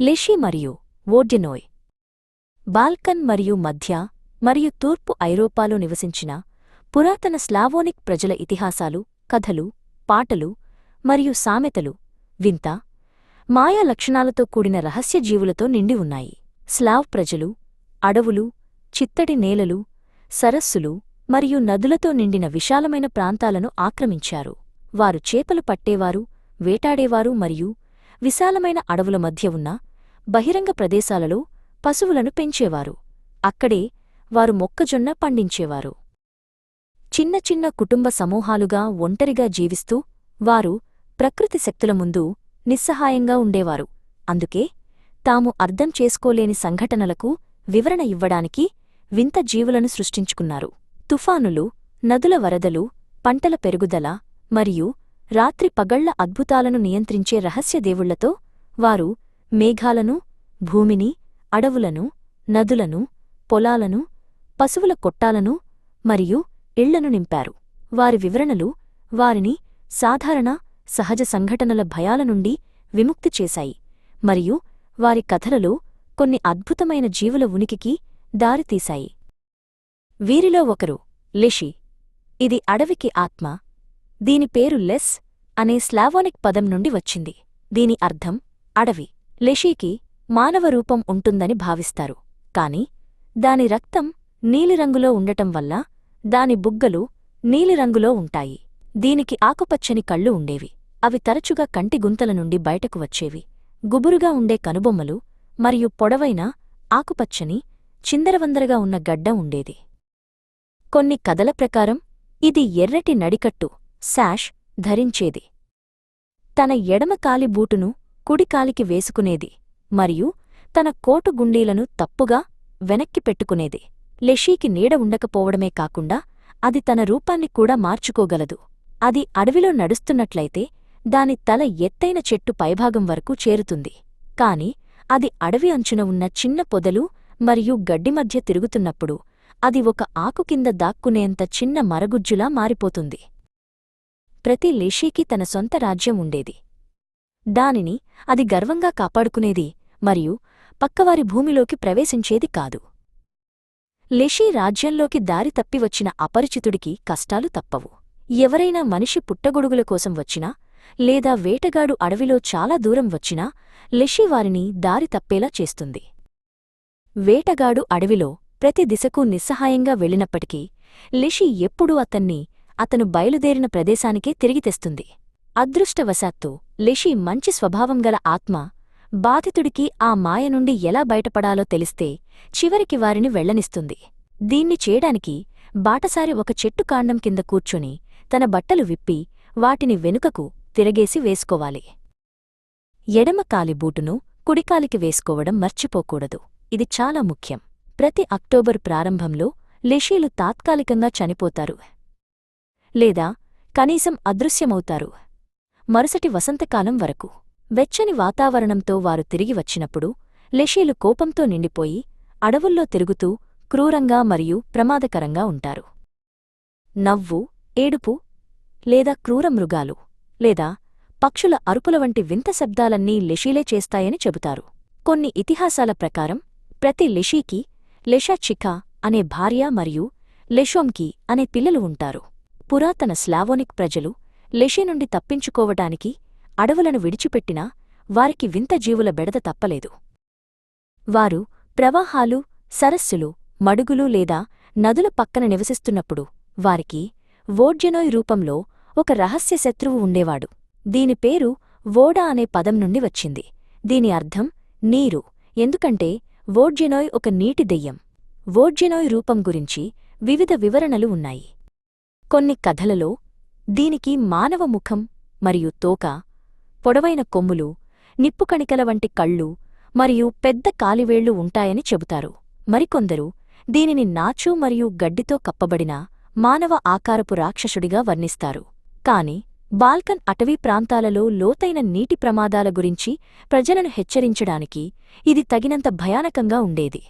లిషి మరియు వోడ్యనోయ్ బాల్కన్ మరియు మధ్య మరియు తూర్పు ఐరోపాలో నివసించిన పురాతన స్లావోనిక్ ప్రజల ఇతిహాసాలు కథలు పాటలు మరియు సామెతలు వింత మాయా లక్షణాలతో కూడిన రహస్య జీవులతో నిండి ఉన్నాయి. స్లావ్ ప్రజలు అడవులు చిత్తడి నేలలు సరస్సులు మరియు నదులతో నిండిన విశాలమైన ప్రాంతాలను ఆక్రమించారు. వారు చేపలు పట్టేవారు వేటాడేవారు మరియు విశాలమైన అడవుల మధ్య ఉన్న బహిరంగ ప్రదేశాలలో పశువులను పెంచేవారు. అక్కడే వారు మొక్కజొన్న పండించేవారు. చిన్న చిన్న కుటుంబ సమూహాలుగా ఒంటరిగా జీవిస్తూ వారు ప్రకృతి శక్తుల ముందు నిస్సహాయంగా ఉండేవారు. అందుకే తాము అర్థం చేసుకోలేని సంఘటనలకు వివరణ ఇవ్వడానికి వింత జీవులను సృష్టించుకున్నారు. తుఫానులు నదుల వరదలు పంటల పెరుగుదల మరియు రాత్రి పగళ్ళ అద్భుతాలను నియంత్రించే రహస్య దేవుళ్ళతో వారు మేఘాలను భూమిని అడవులను నదులను పొలాలను పశువుల కొట్టాలను మరియు ఇళ్ళను నింపారు. వారి వివరణలు వారిని సాధారణ సహజ సంఘటనల భయాల నుండి విముక్తి చేశాయి మరియు వారి కథలలో కొన్ని అద్భుతమైన జీవుల ఉనికికి దారితీశాయి. వీరిలో ఒకరు లిషి. ఇది అడవికి ఆత్మ దీని పేరు లెస్ అనే స్లావోనిక్ పదం నుండి వచ్చింది. దీని అర్థం అడవి. లెషీకి మానవ రూపం ఉంటుందని భావిస్తారు. కాని దాని రక్తం నీలిరంగులో ఉండటం వల్ల దాని బుగ్గలు నీలిరంగులో ఉంటాయి. దీనికి ఆకుపచ్చని కళ్ళు ఉండేవి. అవి తరచుగా కంటి గుంతల నుండి బయటకు వచ్చేవి. గుబురుగా ఉండే కనుబొమ్మలు మరియు పొడవైన ఆకుపచ్చని చిందరవందరగా ఉన్న గడ్డ ఉండేది. కొన్ని కథల ప్రకారం ఇది ఎర్రటి నడికట్టు శాష్ ధరించేది. తన ఎడమ కాలి బూటును కుడికాలికి వేసుకునేది మరియు తన కోటు గుండీలను తప్పుగా వెనక్కి పెట్టుకునేది. లెషీకి నీడ ఉండకపోవడమే కాకుండా అది తన రూపాన్ని కూడా మార్చుకోగలదు. అది అడవిలో నడుస్తున్నట్లయితే దాని తల ఎత్తైన చెట్టు పైభాగం వరకు చేరుతుంది. కాని అది అడవి అంచున ఉన్న చిన్న పొదలు మరియు గడ్డి మధ్య తిరుగుతున్నప్పుడు అది ఒక ఆకు కింద దాక్కునేంత చిన్న మరగుజ్జులా మారిపోతుంది. ప్రతి లేషీకి తన సొంత రాజ్యం ఉండేది. దానిని అది గర్వంగా కాపాడుకునేది మరియు పక్కవారి భూమిలోకి ప్రవేశించేది కాదు. లెషీ రాజ్యంలోకి దారి తప్పివచ్చిన అపరిచితుడికి కష్టాలు తప్పవు. ఎవరైనా మనిషి పుట్టగొడుగుల కోసం వచ్చినా లేదా వేటగాడు అడవిలో చాలా దూరం వచ్చినా లెషీ వారిని దారి తప్పేలా చేస్తుంది. వేటగాడు అడవిలో ప్రతి దిశకు నిస్సహాయంగా వెళ్ళినప్పటికీ లెషీ ఎప్పుడూ అతన్ని అతను బయలుదేరిన ప్రదేశానికే తిరిగి తెస్తుంది. అదృష్టవశాత్తు లిషి మంచి స్వభావం గల ఆత్మ బాధితుడికి ఆ మాయ నుండి ఎలా బయటపడాలో తెలిస్తే చివరికి వారిని వెళ్ళనిస్తుంది దీన్ని చేయడానికి బాటసారి ఒక చెట్టు కాండం కింద కూర్చుని తన బట్టలు విప్పి వాటిని వెనుకకు తిరగేసి వేసుకోవాలి. ఎడమ కాలి బూటును కుడికాలికి వేసుకోవడం మర్చిపోకూడదు. ఇది చాలా ముఖ్యం. ప్రతి అక్టోబర్ ప్రారంభంలో లెషీలు తాత్కాలికంగా చనిపోతారు. లేదా కనీసం అదృశ్యమవుతారు. మరుసటి వసంతకాలం వరకు వెచ్చని వాతావరణంతో వారు తిరిగి వచ్చినప్పుడు లెషీలు కోపంతో నిండిపోయి అడవుల్లో తిరుగుతూ క్రూరంగా మరియు ప్రమాదకరంగా ఉంటారు. నవ్వు ఏడుపు లేదా క్రూర మృగాలు లేదా పక్షుల అరుపుల వంటి వింత శబ్దాలన్నీ లెషీలే చేస్తాయని చెబుతారు. కొన్ని ఇతిహాసాల ప్రకారం ప్రతి లెషీకి లెషాచికా అనే భార్య మరియు లెషోంకి అనే పిల్లలు ఉంటారు. పురాతన స్లావోనిక్ ప్రజలు లెషే నుండి తప్పించుకోవటానికి అడవులను విడిచిపెట్టినా వారికి వింత జీవుల బెడద తప్పలేదు. వారు ప్రవాహాలు సరస్సులు మడుగులు లేదా నదుల పక్కన నివసిస్తున్నప్పుడు వారికి వోడ్జెనోయ్ రూపంలో ఒక రహస్య శత్రువు ఉండేవాడు. దీని పేరు వోడా అనే పదం నుండి వచ్చింది. దీని అర్థం నీరు. ఎందుకంటే వోడ్జెనోయ్ ఒక నీటి దెయ్యం. వోడ్జెనోయ్ రూపం గురించి వివిధ వివరణలు ఉన్నాయి. కొన్ని కథలలో దీనికి మానవ ముఖం మరియు తోక పొడవైన కొమ్ములు నిప్పుకణికల వంటి కళ్ళు మరియు పెద్ద కాలివేళ్ళు ఉంటాయని చెబుతారు. మరికొందరు దీనిని నాచు మరియు గడ్డితో కప్పబడిన మానవ ఆకారపు రాక్షసుడిగా వర్ణిస్తారు. కాని బాల్కన్ అటవీ ప్రాంతాలలో లోతైన నీటి ప్రమాదాల గురించి ప్రజలను హెచ్చరించడానికి ఇది తగినంత భయానకంగా ఉండేది.